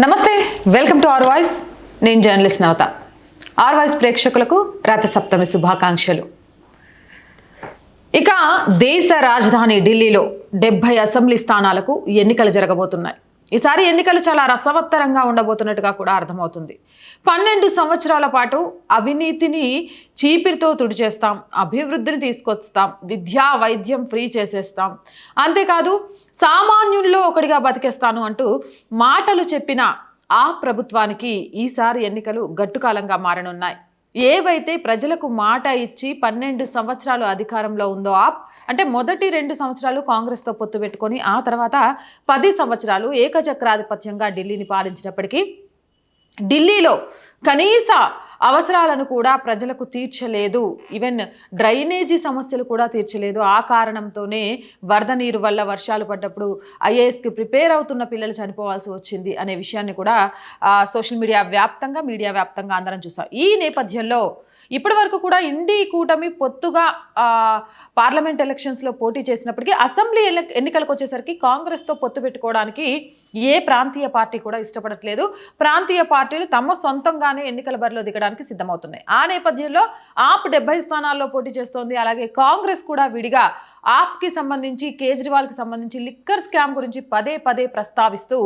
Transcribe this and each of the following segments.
నమస్తే welcome to R voice. నేను journalist నవత. R voice ప్రేక్షకులకు రథ సప్తమి శుభాకాంక్షలు. ఇక దేశ రాజధాని ఢిల్లీలో డెబ్బై అసెంబ్లీ స్థానాలకు ఎన్నికలు జరగబోతున్నాయి. ఈసారి ఎన్నికలు చాలా రసవత్తరంగా ఉండబోతున్నట్టుగా కూడా అర్థమవుతుంది. పన్నెండు సంవత్సరాల పాటు అవినీతిని చీపిరితో తుడిచేస్తాం అభివృద్ధిని తీసుకొస్తాం విద్యా వైద్యం ఫ్రీ చేసేస్తాం. అంతేకాదు సామాన్యుల్లో ఒకటిగా బతికేస్తాను అంటూ మాటలు చెప్పిన ఆ ప్రభుత్వానికి ఈసారి ఎన్నికలు గట్టుకాలంగా మారనున్నాయి. ఏవైతే ప్రజలకు మాట ఇచ్చి పన్నెండు సంవత్సరాలు అధికారంలో ఉందో ఆప్ అంటే మొదటి రెండు సంవత్సరాలు కాంగ్రెస్తో పొత్తు పెట్టుకొని ఆ తర్వాత పది సంవత్సరాలు ఏకచక్రాధిపత్యంగా ఢిల్లీని పాలించినప్పటికీ ఢిల్లీలో కనీస అవసరాలను కూడా ప్రజలకు తీర్చలేదు. ఈవెన్ డ్రైనేజీ సమస్యలు కూడా తీర్చలేదు. ఆ కారణంతోనే వరద నీరు వల్ల వర్షాలు పడ్డప్పుడు ఐఏఎస్కి ప్రిపేర్ అవుతున్న పిల్లలు చనిపోవాల్సి వచ్చింది అనే విషయాన్ని కూడా సోషల్ మీడియా వ్యాప్తంగా మీడియా వ్యాప్తంగా అందరం చూసాం. ఈ నేపథ్యంలో ఇప్పటి వరకు కూడా ఇండి కూటమి పొత్తుగా పార్లమెంట్ ఎలక్షన్స్లో పోటీ చేసినప్పటికీ అసెంబ్లీ ఎన్నికలకు వచ్చేసరికి కాంగ్రెస్తో పొత్తు పెట్టుకోవడానికి ఏ ప్రాంతీయ పార్టీ కూడా ఇష్టపడట్లేదు. ప్రాంతీయ పార్టీలు తమ సొంతంగానే ఎన్నికల బరిలో దిగడానికి సిద్ధమవుతున్నాయి. ఆ నేపథ్యంలో ఆప్ డెబ్బై స్థానాల్లో పోటీ చేస్తోంది. అలాగే కాంగ్రెస్ కూడా విడిగా ఆప్కి సంబంధించి కేజ్రీవాల్కి సంబంధించి లిక్కర్ స్కామ్ గురించి పదే పదే ప్రస్తావిస్తూ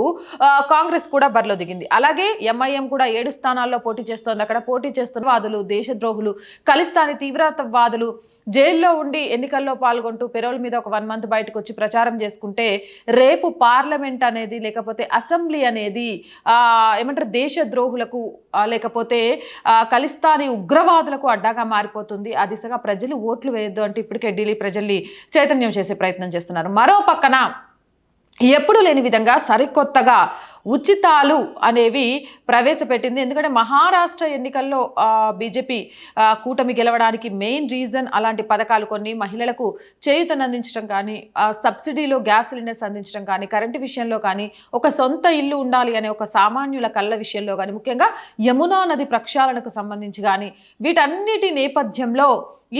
కాంగ్రెస్ కూడా బరిలో దిగింది. అలాగే ఎంఐఎం కూడా ఏడు స్థానాల్లో పోటీ చేస్తోంది. అక్కడ పోటీ చేస్తున్న వాదులు దేశద్రోహులు ఖలిస్తానీ తీవ్రవాదులు జైల్లో ఉండి ఎన్నికల్లో పాల్గొంటూ పెరోల్ మీద ఒక వన్ మంత్ బయటకు వచ్చి ప్రచారం చేసుకుంటే రేపు పార్లమెంట్ అనేది లేకపోతే అసెంబ్లీ అనేది ఏమంటారు దేశద్రోహులకు ద్రోహులకు లేకపోతే ఆ, ఖలిస్తానీ ఉగ్రవాదులకు అడ్డాగా మారిపోతుంది. ఆ దిశగా ప్రజలు ఓట్లు వేయొద్దు అంటే ఇప్పటికే ఢిల్లీ ప్రజల్ని చైతన్యం చేసే ప్రయత్నం చేస్తున్నారు. మరో పక్కన ఎప్పుడు లేని విధంగా సరికొత్తగా ఉచితాలు అనేవి ప్రవేశపెట్టింది. ఎందుకంటే మహారాష్ట్ర ఎన్నికల్లో బీజేపీ కూటమి గెలవడానికి మెయిన్ రీజన్ అలాంటి పథకాలు కొన్ని మహిళలకు చేయూతనందించడం కానీ సబ్సిడీలో గ్యాస్ సిలిండర్స్ అందించడం కానీ కరెంటు విషయంలో కానీ ఒక సొంత ఇల్లు ఉండాలి అనే ఒక సామాన్యుల కళ్ళ విషయంలో కానీ ముఖ్యంగా యమునా నది ప్రక్షాళనకు సంబంధించి కానీ వీటన్నిటి నేపథ్యంలో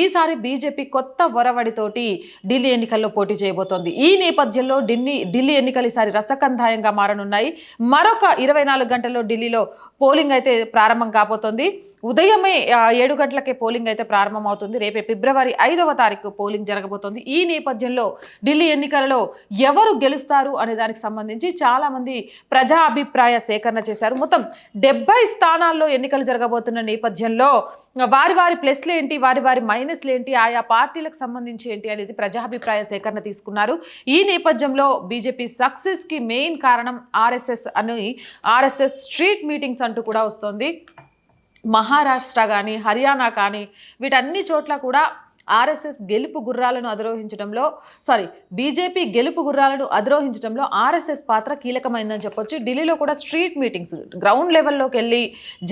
ఈసారి బీజేపీ కొత్త ఒరవడితోటి ఢిల్లీ ఎన్నికల్లో పోటీ చేయబోతోంది. ఈ నేపథ్యంలో ఢిల్లీ ఢిల్లీ ఎన్నికలు ఈసారి రసకంధాయంగా మారనున్నాయి. మరొక ఇరవై నాలుగు గంటల్లో ఢిల్లీలో పోలింగ్ అయితే ప్రారంభం కాబోతోంది. ఉదయమే ఏడు గంటలకే పోలింగ్ అయితే ప్రారంభమవుతుంది. రేపే ఫిబ్రవరి ఐదవ తారీఖు పోలింగ్ జరగబోతోంది. ఈ నేపథ్యంలో ఢిల్లీ ఎన్నికలలో ఎవరు గెలుస్తారు అనే దానికి సంబంధించి చాలామంది ప్రజా అభిప్రాయ సేకరణ చేశారు. మొత్తం డెబ్బై స్థానాల్లో ఎన్నికలు జరగబోతున్న నేపథ్యంలో వారి వారి ప్లస్లు ఏంటి వారి వారి మైనస్లు ఏంటి ఆయా పార్టీలకు సంబంధించి ఏంటి అనేది ప్రజాభిప్రాయ సేకరణ తీసుకున్నారు. ఈ నేపథ్యంలో బీజేపీ సక్సెస్కి మెయిన్ కారణం ఆర్ఎస్ఎస్ అని ఆర్ఎస్ఎస్ స్ట్రీట్ మీటింగ్స్ అంటూ కూడా వస్తుంది. మహారాష్ట్ర కానీ హర్యానా కానీ వీటన్ని చోట్ల కూడా ఆర్ఎస్ఎస్ గెలుపు గుర్రాలను అధిరోహించడంలో సారీ బీజేపీ గెలుపు గుర్రాలను అధిరోహించడంలో ఆర్ఎస్ఎస్ పాత్ర కీలకమైందని చెప్పొచ్చు. ఢిల్లీలో కూడా స్ట్రీట్ మీటింగ్స్ గ్రౌండ్ లెవెల్లోకి వెళ్ళి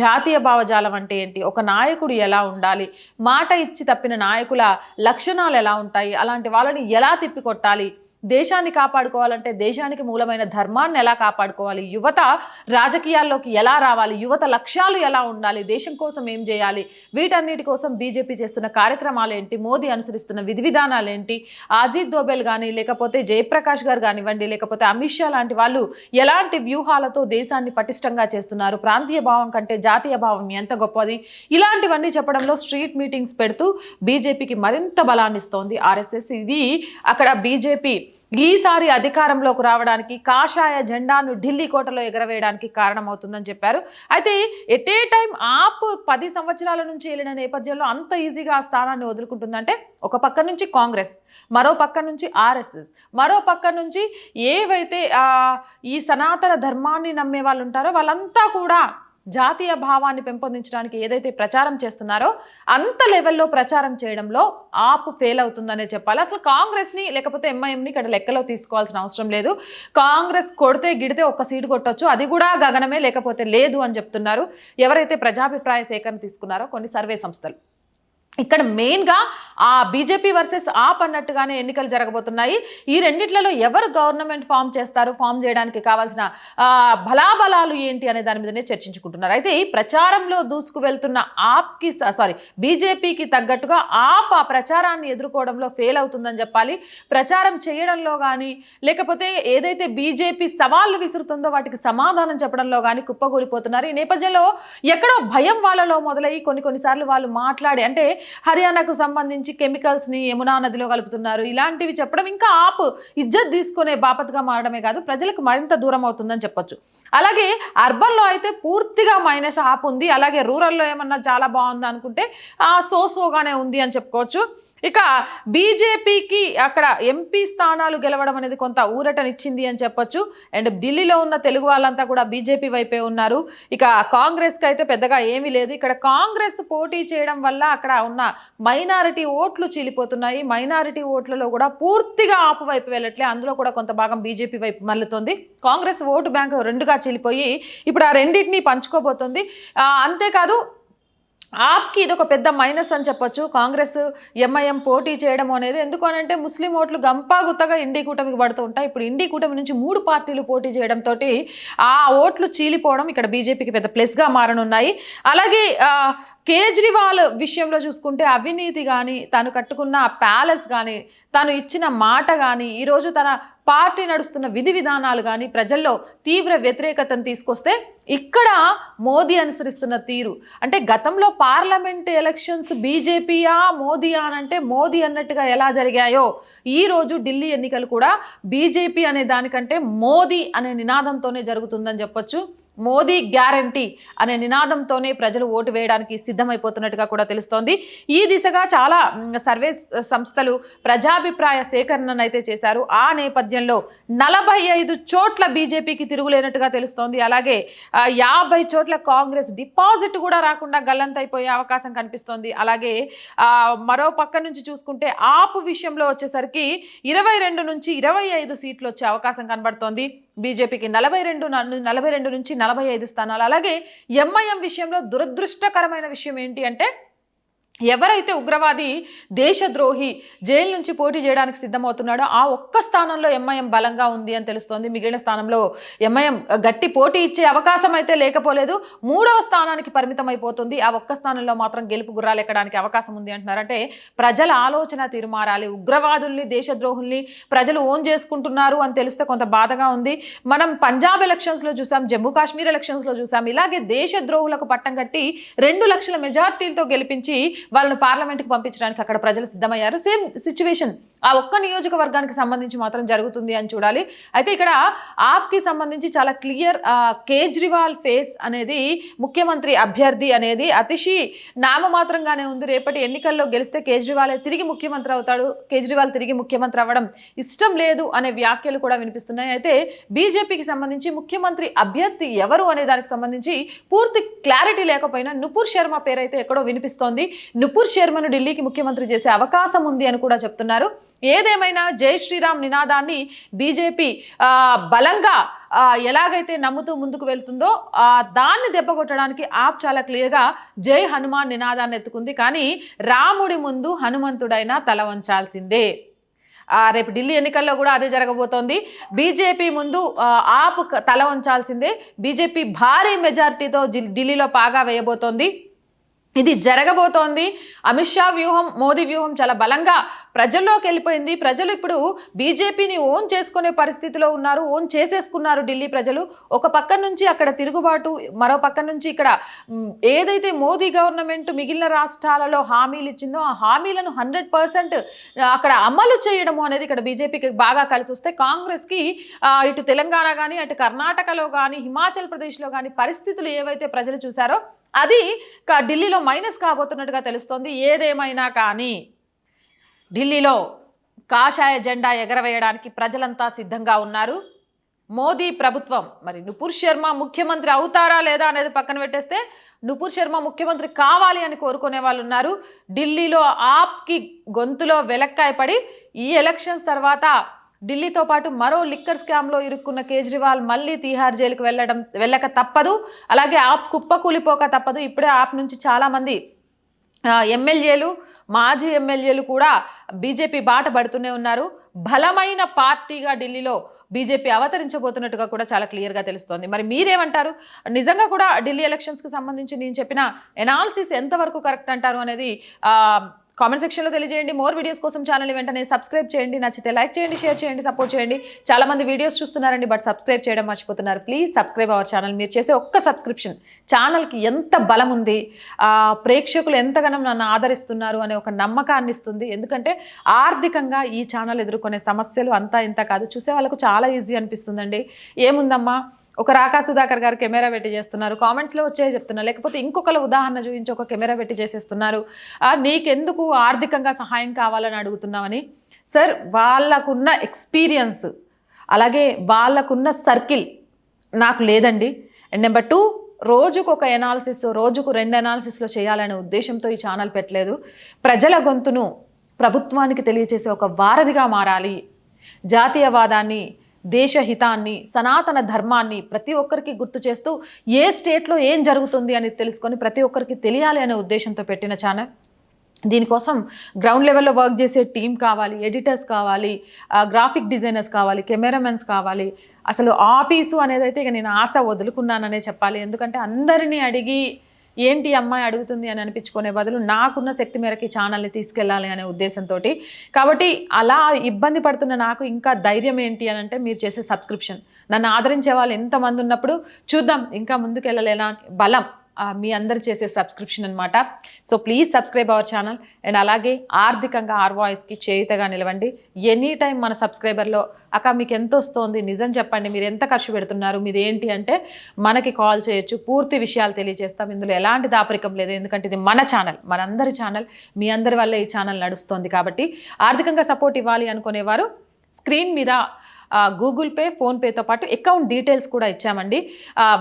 జాతీయ భావజాలం అంటే ఏంటి? ఒక నాయకుడు ఎలా ఉండాలి? మాట ఇచ్చి తప్పిన నాయకుల లక్షణాలు ఎలా ఉంటాయి? అలాంటి వాళ్ళని ఎలా తిప్పికొట్టాలి? దేశాన్ని కాపాడుకోవాలంటే దేశానికి మూలమైన ధర్మాన్ని ఎలా కాపాడుకోవాలి? యువత రాజకీయాల్లోకి ఎలా రావాలి? యువత లక్ష్యాలు ఎలా ఉండాలి? దేశం కోసం ఏం చేయాలి? వీటన్నిటి కోసం బీజేపీ చేస్తున్న కార్యక్రమాలు ఏంటి మోదీ అనుసరిస్తున్న విధి విధానాలు ఏంటి అజిత్ దోబెల్ కానీ లేకపోతే జయప్రకాష్ గారు కానివ్వండి లేకపోతే అమిత్ షా లాంటి వాళ్ళు ఎలాంటి వ్యూహాలతో దేశాన్ని పటిష్టంగా చేస్తున్నారు? ప్రాంతీయ భావం కంటే జాతీయ భావం ఎంత గొప్పది? ఇలాంటివన్నీ చెప్పడంలో స్ట్రీట్ మీటింగ్స్ పెడుతూ బీజేపీకి మరింత బలాన్నిస్తోంది ఆర్ఎస్ఎస్. ఇది అక్కడ బీజేపీ ఈసారి అధికారంలోకి రావడానికి కాషాయ జెండాను ఢిల్లీ కోటలో ఎగరవేయడానికి కారణమవుతుందని చెప్పారు. అయితే ఎట్ ఏ టైం ఆప్ పది సంవత్సరాల నుంచి వెళ్ళిన నేపథ్యంలో అంత ఈజీగా ఆ స్థానాన్ని వదులుకుంటుందంటే ఒక పక్క నుంచి కాంగ్రెస్ మరో పక్క నుంచి ఆర్ఎస్ఎస్ మరో పక్క నుంచి ఏవైతే ఈ సనాతన ధర్మాన్ని నమ్మే వాళ్ళు ఉంటారో వాళ్ళంతా కూడా జాతీయ భావాన్ని పెంపొందించడానికి ఏదైతే ప్రచారం చేస్తున్నారో అంత లెవెల్లో ప్రచారం చేయడంలో ఆప్ ఫెయిల్ అవుతుందనే చెప్పాలి. అసలు కాంగ్రెస్ని లేకపోతే ఎంఐఎంని ఇక్కడ లెక్కలో తీసుకోవాల్సిన అవసరం లేదు. కాంగ్రెస్ కొడితే గిడితే ఒక్క సీటు కొట్టొచ్చు. అది కూడా గగనమే లేకపోతే లేదు అని చెప్తున్నారు. ఎవరైతే ప్రజాభిప్రాయ సేకరణ తీసుకున్నారో కొన్ని సర్వే సంస్థలు. ఇక్కడ మెయిన్గా ఆ బీజేపీ వర్సెస్ ఆప్ అన్నట్టుగానే ఎన్నికలు జరగబోతున్నాయి. ఈ రెండిట్లలో ఎవరు గవర్నమెంట్ ఫామ్ చేస్తారు? ఫామ్ చేయడానికి కావాల్సిన బలాబలాలు ఏంటి అనే దాని మీదనే చర్చించుకుంటున్నారు. అయితే ఈ ప్రచారంలో దూసుకు వెళ్తున్న ఆప్కి సారీ బీజేపీకి తగ్గట్టుగా ఆప్ ఆ ప్రచారాన్ని ఎదుర్కోవడంలో ఫెయిల్ అవుతుందని చెప్పాలి. ప్రచారం చేయడంలో కానీ లేకపోతే ఏదైతే బీజేపీ సవాళ్ళు విసురుతుందో వాటికి సమాధానం చెప్పడంలో కానీ కుప్పకూలిపోతున్నారు. ఈ నేపథ్యంలో ఎక్కడో భయం వాళ్ళలో మొదలయ్యి కొన్ని కొన్నిసార్లు వాళ్ళు మాట్లాడి అంటే హర్యానాకు సంబంధించి కెమికల్స్ని యమునా నదిలో కలుపుతున్నారు. ఇలాంటివి చెప్పడం ఇంకా ఆప్ ఇజ్జత్ తీసుకునే బాపత్గా మారడమే కాదు ప్రజలకు మరింత దూరం అవుతుందని చెప్పొచ్చు. అలాగే అర్బన్లో అయితే పూర్తిగా మైనస్ ఆప్ ఉంది. అలాగే రూరల్లో ఏమన్నా చాలా బాగుంది అనుకుంటే ఆ సో సోగానే ఉంది అని చెప్పుకోవచ్చు. ఇక బీజేపీకి అక్కడ ఎంపీ స్థానాలు గెలవడం అనేది కొంత ఊరటనిచ్చింది అని చెప్పొచ్చు. అండ్ ఢిల్లీలో ఉన్న తెలుగు వాళ్ళంతా కూడా బీజేపీ వైపే ఉన్నారు. ఇక కాంగ్రెస్కి అయితే పెద్దగా ఏమీ లేదు. ఇక్కడ కాంగ్రెస్ పోటీ చేయడం వల్ల అక్కడ ఉన్న మైనారిటీ ఓట్లు చీలిపోతున్నాయి. మైనారిటీ ఓట్లలో కూడా పూర్తిగా ఆపు వైపు వెళ్ళట్లే. అందులో కూడా కొంత భాగం బీజేపీ వైపు మళ్ళుతోంది. కాంగ్రెస్ ఓటు బ్యాంకు రెండుగా చీలిపోయి ఇప్పుడు ఆ రెండింటినీ పంచుకోబోతుంది. అంతేకాదు ఆప్కి ఇది ఒక పెద్ద మైనస్ అని చెప్పొచ్చు. కాంగ్రెస్ ఎంఐఎం పోటీ చేయడం అనేది ఎందుకు అని అంటే ముస్లిం ఓట్లు గంపాగుత్తగా ఇండి కూటమికి పడుతూ ఉంటాయి. ఇప్పుడు ఇండి కూటమి నుంచి మూడు పార్టీలు పోటీ చేయడంతో ఆ ఓట్లు చీలిపోవడం ఇక్కడ బీజేపీకి పెద్ద ప్లస్గా మారనున్నాయి. అలాగే కేజ్రీవాల్ విషయంలో చూసుకుంటే అవినీతి కానీ తను కట్టుకున్న ప్యాలెస్ కానీ తను ఇచ్చిన మాట కానీ ఈరోజు తన పార్టీ నడుస్తున్న విధి విధానాలు కానీ ప్రజల్లో తీవ్ర వ్యతిరేకతను తీసుకొస్తే ఇక్కడ మోదీ అనుసరిస్తున్న తీరు. అంటే గతంలో పార్లమెంట్ ఎలక్షన్స్ బీజేపీయా మోదీయా అని అంటే మోదీ అన్నట్టుగా ఎలా జరిగాయో ఈ రోజు ఢిల్లీ ఎన్నికలు కూడా బీజేపీ అనే దానికంటే మోదీ అనే నినాదంతోనే జరుగుతుందని చెప్పొచ్చు. మోదీ గ్యారంటీ అనే నినాదంతోనే ప్రజలు ఓటు వేయడానికి సిద్ధమైపోతున్నట్టుగా కూడా తెలుస్తోంది. ఈ దిశగా చాలా సర్వే సంస్థలు ప్రజాభిప్రాయ సేకరణను అయితే చేశారు. ఆ నేపథ్యంలో నలభై ఐదు చోట్ల బీజేపీకి తిరుగులేనట్టుగా తెలుస్తోంది. అలాగే యాభై చోట్ల కాంగ్రెస్ డిపాజిట్ కూడా రాకుండా గల్లంతైపోయే అవకాశం కనిపిస్తోంది. అలాగే మరో పక్క నుంచి చూసుకుంటే ఆపు విషయంలో వచ్చేసరికి ఇరవై రెండు నుంచి ఇరవై ఐదు సీట్లు వచ్చే అవకాశం కనబడుతోంది. బీజేపీకి నలభై రెండు నలభై రెండు నుంచి నలభై ఐదు స్థానాలు. అలాగే ఎంఐఎం విషయంలో దురదృష్టకరమైన విషయం ఏంటి అంటే ఎవరైతే ఉగ్రవాది దేశద్రోహి జైలు నుంచి పోటీ చేయడానికి సిద్ధమవుతున్నాడో ఆ ఒక్క స్థానంలో ఎంఐఎం బలంగా ఉంది అని తెలుస్తోంది. మిగిలిన స్థానంలో ఎంఐఎం గట్టి పోటీ ఇచ్చే అవకాశం అయితే లేకపోలేదు. మూడవ స్థానానికి పరిమితం అయిపోతుంది. ఆ ఒక్క స్థానంలో మాత్రం గెలుపు గుర్రాలు ఎక్కడానికి అవకాశం ఉంది అంటున్నారంటే ప్రజల ఆలోచన తీరుమారాలి. ఉగ్రవాదుల్ని దేశద్రోహుల్ని ప్రజలు ఓన్ చేసుకుంటున్నారు అని తెలిస్తే కొంత బాధగా ఉంది. మనం పంజాబ్ ఎలక్షన్స్లో చూసాం జమ్మూ కాశ్మీర్ ఎలక్షన్స్లో చూసాం. ఇలాగే దేశద్రోహులకు పట్టం కట్టి రెండు లక్షల మెజార్టీలతో గెలిపించి వాళ్ళని పార్లమెంట్కి పంపించడానికి అక్కడ ప్రజలు సిద్ధమయ్యారు. సేమ్ సిచ్యువేషన్ ఆ ఒక్క నియోజకవర్గానికి సంబంధించి మాత్రం జరుగుతుంది అని చూడాలి. అయితే ఇక్కడ ఆప్కి సంబంధించి చాలా క్లియర్ కేజ్రీవాల్ ఫేస్ అనేది ముఖ్యమంత్రి అభ్యర్థి అనేది అతిశి నామమాత్రంగానే ఉంది. రేపటి ఎన్నికల్లో గెలిస్తే కేజ్రీవాలే తిరిగి ముఖ్యమంత్రి అవుతాడు. కేజ్రీవాల్ తిరిగి ముఖ్యమంత్రి అవ్వడం ఇష్టం లేదు అనే వ్యాఖ్యలు కూడా వినిపిస్తున్నాయి. అయితే బీజేపీకి సంబంధించి ముఖ్యమంత్రి అభ్యర్థి ఎవరు అనే దానికి సంబంధించి పూర్తి క్లారిటీ లేకపోయినా నుపూర్ శర్మ పేరైతే ఎక్కడో వినిపిస్తోంది. నుపూర్ శర్మను ఢిల్లీకి ముఖ్యమంత్రి చేసే అవకాశం ఉంది అని కూడా చెప్తున్నారు. ఏదేమైనా జై శ్రీరామ్ నినాదాన్ని బీజేపీ బలంగా ఎలాగైతే నమ్ముతూ ముందుకు వెళ్తుందో దాన్ని దెబ్బకొట్టడానికి ఆప్ చాలా క్లియర్గా జై హనుమాన్ నినాదాన్ని ఎత్తుకుంది. కానీ రాముడి ముందు హనుమంతుడైనా తల వంచాల్సిందే. రేపు ఢిల్లీ ఎన్నికల్లో కూడా అదే జరగబోతోంది. బీజేపీ ముందు ఆప్ తల ఉంచాల్సిందే బీజేపీ భారీ మెజారిటీతో ఢిల్లీలో పాగా వేయబోతోంది. ఇది జరగబోతోంది. అమిత్ షా వ్యూహం మోదీ వ్యూహం చాలా బలంగా ప్రజల్లోకి వెళ్ళిపోయింది. ప్రజలు ఇప్పుడు బీజేపీని ఓన్ చేసుకునే పరిస్థితిలో ఉన్నారు ఓన్ చేసేసుకున్నారు ఢిల్లీ ప్రజలు. ఒక పక్క నుంచి అక్కడ తిరుగుబాటు మరో పక్క నుంచి ఇక్కడ ఏదైతే మోదీ గవర్నమెంట్ మిగిలిన రాష్ట్రాలలో హామీలు ఇచ్చిందో ఆ హామీలను హండ్రెడ్ పర్సెంట్ అక్కడ అమలు చేయడము అనేది ఇక్కడ బీజేపీకి బాగా కలిసి వస్తే కాంగ్రెస్కి ఇటు తెలంగాణ కానీ అటు కర్ణాటకలో కానీ హిమాచల్ ప్రదేశ్లో కానీ పరిస్థితులు ఏవైతే ప్రజలు చూసారో అది ఢిల్లీలో మైనస్ కాబోతున్నట్టుగా తెలుస్తోంది. ఏదేమైనా కానీ ఢిల్లీలో కాషాయ జెండా ఎగరవేయడానికి ప్రజలంతా సిద్ధంగా ఉన్నారు. మోదీ ప్రభుత్వం మరి నుపూర్ శర్మ ముఖ్యమంత్రి అవుతారా లేదా అనేది పక్కన పెట్టేస్తే నుపూర్ శర్మ ముఖ్యమంత్రి కావాలి అని కోరుకునే వాళ్ళు ఉన్నారు. ఢిల్లీలో ఆప్కి గొంతులో వెలక్కాయపడి ఈ ఎలక్షన్స్ తర్వాత ఢిల్లీతో పాటు మరో లిక్కర్ స్కామ్లో ఇరుక్కున్న కేజ్రీవాల్ మళ్ళీ తీహార్ జైలుకు వెళ్ళడం వెళ్ళక తప్పదు. అలాగే ఆప్ కుప్పకూలిపోక తప్పదు. ఇప్పుడే ఆప్ నుంచి చాలామంది ఎమ్మెల్యేలు మాజీ ఎమ్మెల్యేలు కూడా బీజేపీ బాట పడుతూనే ఉన్నారు. బలమైన పార్టీగా ఢిల్లీలో బీజేపీ అవతరించబోతున్నట్టుగా కూడా చాలా క్లియర్గా తెలుస్తోంది. మరి మీరేమంటారు? నిజంగా కూడా ఢిల్లీ ఎలక్షన్స్కి సంబంధించి నేను చెప్పిన ఎనాలిసిస్ ఎంతవరకు కరెక్ట్ అంటారు అనేది కామెంట్ సెక్షన్లో తెలియజేయండి. మోర్ వీడియోస్ కోసం ఛానల్ వెంటనే సబ్స్క్రైబ్ చేయండి. నచ్చితే లైక్ చేయండి షేర్ చేయండి సపోర్ట్ చేయండి. చాలా మంది వీడియోస్ చూస్తున్నారండి బట్ సబ్స్క్రైబ్ చేయడం మర్చిపోతున్నారు. Please subscribe our channel. మీరు చేసే ఒక్క సబ్స్క్రిప్షన్ ఛానల్కి ఎంత బలం ఉంది ప్రేక్షకులు ఎంతగానో నన్ను ఆదరిస్తున్నారు అనే ఒక నమ్మకాన్ని ఇస్తుంది. ఎందుకంటే ఆర్థికంగా ఈ ఛానల్ ఎదుర్కొనే సమస్యలు అంతా ఇంత కాదు. చూసే వాళ్ళకు చాలా ఈజీ అనిపిస్తుందండి. ఏముందమ్మా? ఒక రాకా సుధాకర్ గారు కెమెరా పెట్టి చేస్తున్నారు. కామెంట్స్లో వచ్చే చెప్తున్నారు. లేకపోతే ఇంకొకరు ఉదాహరణ చూపించి ఒక కెమెరా పెట్టి చేసేస్తున్నారు. నీకెందుకు ఆర్థికంగా సహాయం కావాలని అడుగుతున్నామని సార్ వాళ్ళకున్న ఎక్స్పీరియన్స్ అలాగే వాళ్ళకున్న సర్కిల్ నాకు లేదండి. అండ్ నెంబర్ టూ రోజుకు ఒక ఎనాలిసిస్ రోజుకు రెండు ఎనాలిసిస్లో చేయాలనే ఉద్దేశంతో ఈ ఛానల్ పెట్టలేదు. ప్రజల గొంతును ప్రభుత్వానికి తెలియచేసే ఒక వారధిగా మారాలి. జాతీయవాదాన్ని దేశహితాన్ని సనాతన ధర్మాన్ని ప్రతి ఒక్కరికి గుర్తు చేస్తూ ఏ స్టేట్లో ఏం జరుగుతుంది అని తెలుసుకొని ప్రతి ఒక్కరికి తెలియాలి అనే ఉద్దేశంతో పెట్టిన ఛానల్. దీనికోసం గ్రౌండ్ లెవెల్లో వర్క్ చేసే టీం కావాలి ఎడిటర్స్ కావాలి గ్రాఫిక్ డిజైనర్స్ కావాలి కెమెరామెన్స్ కావాలి. అసలు ఆఫీసు అనేది అయితే ఇక నేను ఆశ వదులుకున్నాననే చెప్పాలి. ఎందుకంటే అందరినీ అడిగి ఏంటి అమ్మాయి అడుగుతుంది అని అనిపించుకునే బదులు నాకున్న శక్తి మేరకి ఛానల్ని తీసుకెళ్ళాలి అనే ఉద్దేశంతో కాబట్టి అలా ఇబ్బంది పడుతున్న నాకు ఇంకా ధైర్యం ఏంటి అని అంటే మీరు చేసే సబ్స్క్రిప్షన్. నన్ను ఆదరించే వాళ్ళు ఎంతమంది ఉన్నప్పుడు చూద్దాం ఇంకా ముందుకెళ్ళలేలా బలం. మీ అందరు చేసే సబ్స్క్రిప్షన్ అనమాట so please subscribe our channel. And అలాగే ఆర్థికంగా ఆర్ వాయిస్కి చేయుతగా నిలవండి. ఎనీ టైం మన సబ్స్క్రైబర్లో అక్క మీకు ఎంత వస్తుంది? నిజం చెప్పండి. మీరు ఎంత ఖర్చు పెడుతున్నారు? మీది ఏంటి? అంటే మనకి కాల్ చేయొచ్చు. పూర్తి విషయాలు తెలియజేస్తాం. ఇందులో ఎలాంటి దాపరికం లేదు. ఎందుకంటే ఇది మన ఛానల్ మనందరి ఛానల్. మీ అందరి వల్ల ఈ ఛానల్ నడుస్తుంది కాబట్టి ఆర్థికంగా సపోర్ట్ ఇవ్వాలి అనుకునేవారు స్క్రీన్ మీద గూగుల్ పే ఫోన్పేతో పాటు అకౌంట్ డీటెయిల్స్ కూడా ఇచ్చామండి.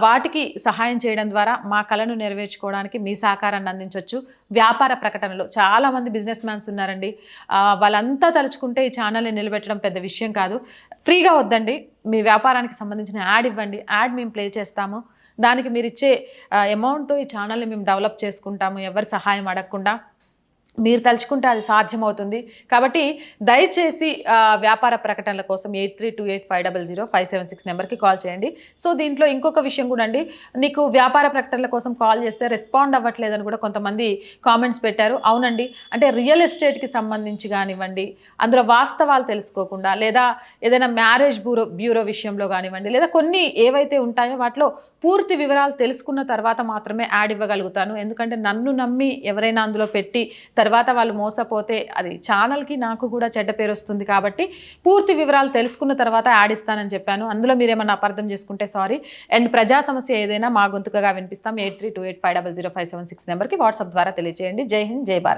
వాటికి సహాయం చేయడం ద్వారా మా కళను నెరవేర్చుకోవడానికి మీ సహకారాన్ని అందించవచ్చు వ్యాపార ప్రకటనలు చాలామంది బిజినెస్ మ్యాన్స్ ఉన్నారండి. వాళ్ళంతా తలుచుకుంటే ఈ ఛానల్ని నిలబెట్టడం పెద్ద విషయం కాదు. ఫ్రీగా వద్దండి. మీ వ్యాపారానికి సంబంధించిన యాడ్ ఇవ్వండి. యాడ్ మేము ప్లే చేస్తాము. దానికి మీరు ఇచ్చే అమౌంట్తో ఈ ఛానల్ని మేము డెవలప్ చేసుకుంటాము. ఎవరి సహాయం అడగకుండా. మీరు తలుచుకుంటే అది సాధ్యమవుతుంది. కాబట్టి దయచేసి వ్యాపార ప్రకటనల కోసం eight three two eight five double zero five seven six నెంబర్కి కాల్ చేయండి. సో దీంట్లో ఇంకొక విషయం కూడా అండి. నీకు వ్యాపార ప్రకటనల కోసం కాల్ చేస్తే రెస్పాండ్ అవ్వట్లేదని కూడా కొంతమంది కామెంట్స్ పెట్టారు. అవునండి. అంటే రియల్ ఎస్టేట్కి సంబంధించి కానివ్వండి అందులో వాస్తవాలు తెలుసుకోకుండా లేదా ఏదైనా మ్యారేజ్ బ్యూరో బ్యూరో విషయంలో కానివ్వండి లేదా కొన్ని ఏవైతే ఉంటాయో వాటిలో పూర్తి వివరాలు తెలుసుకున్న తర్వాత మాత్రమే యాడ్ ఇవ్వగలుగుతాను. ఎందుకంటే నన్ను నమ్మి ఎవరైనా అందులో పెట్టి తర్వాత వాళ్ళు మోసపోతే అది ఛానల్కి నాకు కూడా చెడ్డ పేరు వస్తుంది కాబట్టి పూర్తి వివరాలు తెలుసుకున్న తర్వాత యాడ్ ఇస్తానని చెప్పాను. అందులో మీరు ఏమన్నా అపార్థం చేసుకుంటే సారీ. అండ్ ప్రజా సమస్య ఏదైనా మా గొంతుకగా వినిపిస్తాం. Eight three two eight five double zero five seven six నెంబర్కి వాట్సాప్ ద్వారా తెలియజేయండి జై హింద్ జై భారత్.